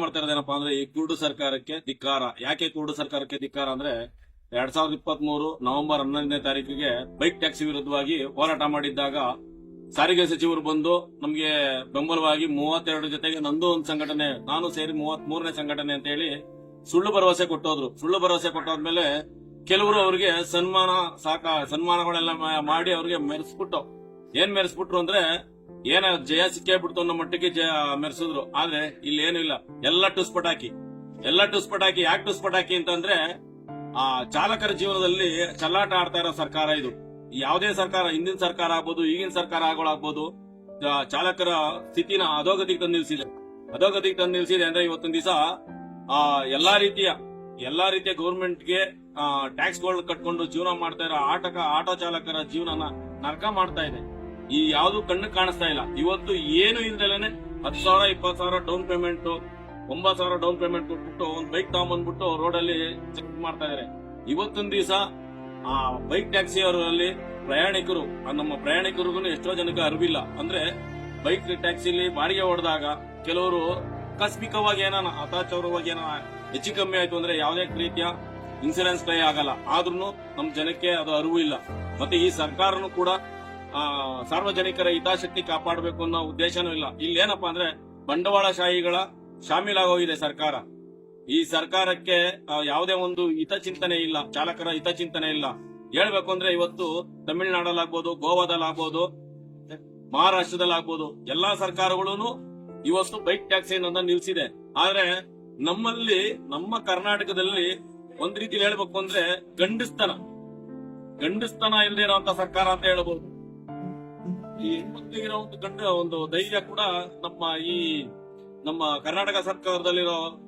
ಮಾಡ್ತಾ ಇರೋದೇನಪ್ಪ ಅಂದ್ರೆ ಈ ಕುರುಡು ಸರ್ಕಾರಕ್ಕೆ ಧಿಕ್ಕಾರ. ಯಾಕೆ ಕುರುಡು ಸರ್ಕಾರಕ್ಕೆ ಧಿಕ್ಕಾರ ಅಂದ್ರೆ ಎರಡ್ ಸಾವಿರದ ಇಪ್ಪತ್ತ್ ಮೂರು ನವೆಂಬರ್ ಹನ್ನೊಂದನೇ ತಾರೀಕಿಗೆ ಬೈಕ್ ಟ್ಯಾಕ್ಸಿ ವಿರುದ್ಧವಾಗಿ ಹೋರಾಟ ಮಾಡಿದ್ದಾಗ ಸಾರಿಗೆ ಸಚಿವರು ಬಂದು ನಮ್ಗೆ ಬೆಂಬಲವಾಗಿ ಮೂವತ್ತೆರಡು ಜೊತೆಗೆ ನಂದು ಒಂದು ಸಂಘಟನೆ, ನಾನು ಸೇರಿ ಮೂವತ್ತ್ ಮೂರನೇ ಸಂಘಟನೆ ಅಂತ ಹೇಳಿ ಸುಳ್ಳು ಭರವಸೆ ಕೊಟ್ಟೋದ್ರು. ಸುಳ್ಳು ಭರವಸೆ ಕೊಟ್ಟಾದ್ಮೇಲೆ ಕೆಲವರು ಅವ್ರಿಗೆ ಸನ್ಮಾನ ಸಾಕ, ಸನ್ಮಾನಗಳೆಲ್ಲ ಮಾಡಿ ಅವ್ರಿಗೆ ಮೆರೆಸ್ಬಿಟ್ಟು. ಏನ್ ಮೆರೆಸ್ಬಿಟ್ರು ಅಂದ್ರೆ ಏನ ಜಯ ಸಿಕ್ಕೇ ಬಿಡ್ತು ಅನ್ನೋ ಮಟ್ಟಿಗೆ ಜಯ ಮೆರೆಸಿದ್ರು. ಆದ್ರೆ ಇಲ್ಲಿ ಏನು ಇಲ್ಲ. ಎಲ್ಲ ಟುಸ್ ಪಟಾಕಿ ಎಲ್ಲ ಟುಸ್ ಪಟಾಕಿ ಯಾಕೆ ಟುಸ್ ಪಟಾಕಿ ಅಂತಂದ್ರೆ, ಆ ಚಾಲಕರ ಜೀವನದಲ್ಲಿ ಚಲ್ಲಾಟ ಆಡ್ತಾ ಇರೋ ಸರ್ಕಾರ ಇದು. ಯಾವುದೇ ಸರ್ಕಾರ, ಹಿಂದಿನ ಸರ್ಕಾರ ಆಗ್ಬೋದು, ಈಗಿನ ಸರ್ಕಾರ ಆಗೋಳಾಗ್ಬೋದು ಚಾಲಕರ ಸ್ಥಿತಿನ ಅಧೋಗತಿಗೆ ತಂದು ನಿಲ್ಸಿದೆ. ಅಧೋಗತಿಗೆ ತಂದು ನಿಲ್ಸಿದೆ ಅಂದ್ರೆ ಇವತ್ತಿನ ದಿವಸ, ಆ ಎಲ್ಲಾ ರೀತಿಯ ಎಲ್ಲಾ ರೀತಿಯ ಗೌರ್ಮೆಂಟ್ಗೆ ಟ್ಯಾಕ್ಸ್ಗಳು ಕಟ್ಕೊಂಡು ಜೀವನ ಮಾಡ್ತಾ ಇರೋ ಆಟಕ, ಆಟೋ ಚಾಲಕರ ಜೀವನನ ನರಕ ಮಾಡ್ತಾ ಇದೆ. ಈ ಯಾವ್ದು ಕಣ್ಣು ಕಾಣಿಸ್ತಾ ಇಲ್ಲ. ಇವತ್ತು ಏನು ಇಲ್ದಲೇನೆ ಹತ್ತು ಸಾವಿರ, ಇಪ್ಪತ್ತು ಸಾವಿರ ಡೌನ್ ಪೇಮೆಂಟ್, ಒಂಬತ್ತು ಸಾವಿರ ಡೌನ್ ಪೇಮೆಂಟ್ ಕೊಟ್ಬಿಟ್ಟು ಒಂದು ಬೈಕ್ ತಗೊಂಡ್ಬಂದ್ಬಿಟ್ಟು ರೋಡ್ ಅಲ್ಲಿ ಚೆಕ್ ಮಾಡ್ತಾ ಇದಾರೆ. ಇವತ್ತೊಂದ್ ದಿವಸ ಆ ಬೈಕ್ ಟ್ಯಾಕ್ಸಿ ಅವರಲ್ಲಿ ಪ್ರಯಾಣಿಕರು ನಮ್ಮ ಪ್ರಯಾಣಿಕರಿಗೂ ಎಷ್ಟೋ ಜನಕ್ಕೆ ಅರಿವಿಲ್ಲ. ಅಂದ್ರೆ ಬೈಕ್ ಟ್ಯಾಕ್ಸಿಲಿ ಬಾಡಿಗೆ ಹೊಡೆದಾಗ ಕೆಲವರು ಆಕಸ್ಮಿಕವಾಗಿ ಏನಾನ ಅತಾಚಾರವಾಗಿ ಏನಾನ ಹೆಚ್ಚು ಕಮ್ಮಿ ಆಯ್ತು ಅಂದ್ರೆ ಯಾವುದೇ ರೀತಿಯ ಇನ್ಸೂರೆನ್ಸ್ ಕ್ಲೈ ಆಗಲ್ಲ. ಆದ್ರೂ ನಮ್ಮ ಜನಕ್ಕೆ ಅದು ಅರಿವು ಇಲ್ಲ. ಮತ್ತೆ ಈ ಸರ್ಕಾರನು ಕೂಡ ಸಾರ್ವಜನಿಕರ ಹಿತಾಸಕ್ತಿ ಕಾಪಾಡಬೇಕು ಅನ್ನೋ ಉದ್ದೇಶನೂ ಇಲ್ಲ. ಇಲ್ಲಿ ಏನಪ್ಪಾ ಅಂದ್ರೆ ಬಂಡವಾಳಶಾಹಿಗಳ ಶಾಮೀಲಾಗೋಗಿದೆ ಸರ್ಕಾರ. ಈ ಸರ್ಕಾರಕ್ಕೆ ಯಾವುದೇ ಒಂದು ಹಿತಚಿಂತನೆ ಇಲ್ಲ. ಚಾಲಕರ ಹಿತಚಿಂತನೆ ಇಲ್ಲ. ಹೇಳ್ಬೇಕು ಅಂದ್ರೆ ಇವತ್ತು ತಮಿಳುನಾಡಲ್ಲಾಗ್ಬೋದು, ಗೋವಾದಲ್ಲಾಗ್ಬೋದು, ಮಹಾರಾಷ್ಟ್ರದಲ್ಲಾಗ್ಬೋದು, ಎಲ್ಲಾ ಸರ್ಕಾರಗಳು ಇವತ್ತು ಬೈಕ್ ಟ್ಯಾಕ್ಸಿ ಅನ್ನೋದನ್ನ ನಿಲ್ಸಿದೆ. ಆದ್ರೆ ನಮ್ಮಲ್ಲಿ, ನಮ್ಮ ಕರ್ನಾಟಕದಲ್ಲಿ ಒಂದ್ ರೀತಿ ಹೇಳ್ಬೇಕು ಅಂದ್ರೆ ಗಂಡಸ್ತನ. ಗಂಡಸ್ತನ ಇಲ್ಲದೆ ಇರುವಂತ ಸರ್ಕಾರ ಅಂತ ಹೇಳ್ಬೋದು. ಈ ಹೆಣ್ಮಕ್ಳಿಗಿರೋ ಒಂದು ಗಂಡ, ಒಂದು ಧೈರ್ಯ ಕೂಡ ನಮ್ಮ ಈ ನಮ್ಮ ಕರ್ನಾಟಕ ಸರ್ಕಾರದಲ್ಲಿರೋ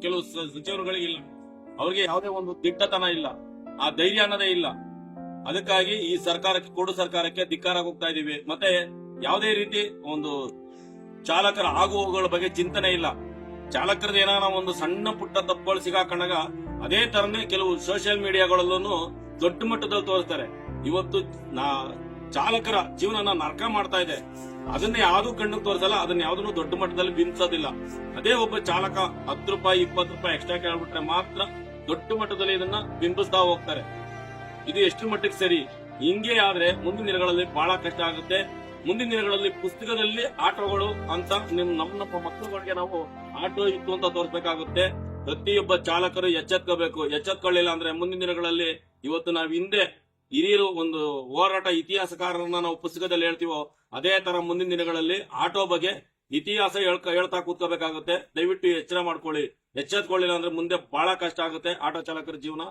ಕೆಲವು ಸ- ಸಚಿವರುಗಳಿಗಿಲ್ಲ ಅವ್ರಿಗೆ ಯಾವುದೇ ಒಂದು ದಿಟ್ಟತನ ಇಲ್ಲ. ಆ ಧೈರ್ಯ ಅನ್ನೋದೇ ಇಲ್ಲ. ಅದಕ್ಕಾಗಿ ಈ ಸರ್ಕಾರಕ್ಕೆ, ಕೊಡು ಸರ್ಕಾರಕ್ಕೆ ಧಿಕ್ಕಾರ ಹೋಗ್ತಾ ಇದೀವಿ. ಮತ್ತೆ ಯಾವುದೇ ರೀತಿ ಒಂದು ಚಾಲಕರ ಆಗುವಗಳ ಬಗ್ಗೆ ಚಿಂತನೆ ಇಲ್ಲ. ಚಾಲಕರದ ಏನಾರ ಒಂದು ಸಣ್ಣ ಪುಟ್ಟ ತಪ್ಪುಗಳು ಸಿಗಾಕೊಂಡಾಗ ಅದೇ ತರನೇ ಕೆಲವು ಸೋಷಿಯಲ್ ಮೀಡಿಯಾಗಳಲ್ಲೂ ದೊಡ್ಡ ಮಟ್ಟದಲ್ಲಿ ತೋರಿಸ್ತಾರೆ. ಇವತ್ತು ನಾ ಚಾಲಕರ ಜೀವನ ನರಕ ಮಾಡ್ತಾ ಇದೆ. ಅದನ್ನ ಯಾವ್ದು ಕಂಡು ತೋರಿಸಲ್ಲ, ಅದನ್ನ ಯಾವ್ದನ್ನು ದೊಡ್ಡ ಮಟ್ಟದಲ್ಲಿ ಬಿಂಬಿಸೋದಿಲ್ಲ. ಅದೇ ಒಬ್ಬ ಚಾಲಕ ಹತ್ತು ರೂಪಾಯಿ, ಇಪ್ಪತ್ತು ರೂಪಾಯಿ ಎಕ್ಸ್ಟ್ರಾ ಕೇಳ್ಬಿಟ್ರೆ ಮಾತ್ರ ದೊಡ್ಡ ಮಟ್ಟದಲ್ಲಿ ಇದನ್ನ ಬಿಂಬಿಸ್ತಾ ಹೋಗ್ತಾರೆ. ಇದು ಎಷ್ಟು ಮಟ್ಟಿಗೆ ಸರಿ? ಹಿಂಗೆ ಆದ್ರೆ ಮುಂದಿನ ದಿನಗಳಲ್ಲಿ ಬಹಳ ಕಷ್ಟ ಆಗುತ್ತೆ. ಮುಂದಿನ ದಿನಗಳಲ್ಲಿ ಪುಸ್ತಕದಲ್ಲಿ ಆಟೋಗಳು ಅಂತ ನಿಮ್ ನಮ್ಮ ನಮ್ಮ ಮಕ್ಕಳುಗಳಿಗೆ ನಾವು ಆಟೋ ಇತ್ತು ಅಂತ ತೋರಿಸಬೇಕಾಗುತ್ತೆ. ಪ್ರತಿಯೊಬ್ಬ ಚಾಲಕರು ಎಚ್ಚೆತ್ಕೋಬೇಕು. ಎಚ್ಚೆತ್ಕೊಳ್ಳಿಲ್ಲ ಅಂದ್ರೆ ಮುಂದಿನ ದಿನಗಳಲ್ಲಿ ಇವತ್ತು ನಾವು ಹಿಂದೆ ಹಿರಿಯರು ಒಂದು ಹೋರಾಟ ಇತಿಹಾಸಕಾರರನ್ನ ನಾವು ಪುಸ್ತಕದಲ್ಲಿ ಹೇಳ್ತೀವೋ, ಅದೇ ತರ ಮುಂದಿನ ದಿನಗಳಲ್ಲಿ ಆಟೋ ಬಗ್ಗೆ ಇತಿಹಾಸ ಹೇಳ್ತಾ ಕೂತ್ಕೋಬೇಕಾಗುತ್ತೆ. ದಯವಿಟ್ಟು ಎಚ್ಚರ ಮಾಡ್ಕೊಳ್ಳಿ. ಎಚ್ಚೆತ್ಕೊಳ್ಳಿಲ್ಲ ಅಂದ್ರೆ ಮುಂದೆ ಬಹಳ ಕಷ್ಟ ಆಗುತ್ತೆ ಆಟೋ ಚಾಲಕರ ಜೀವನ.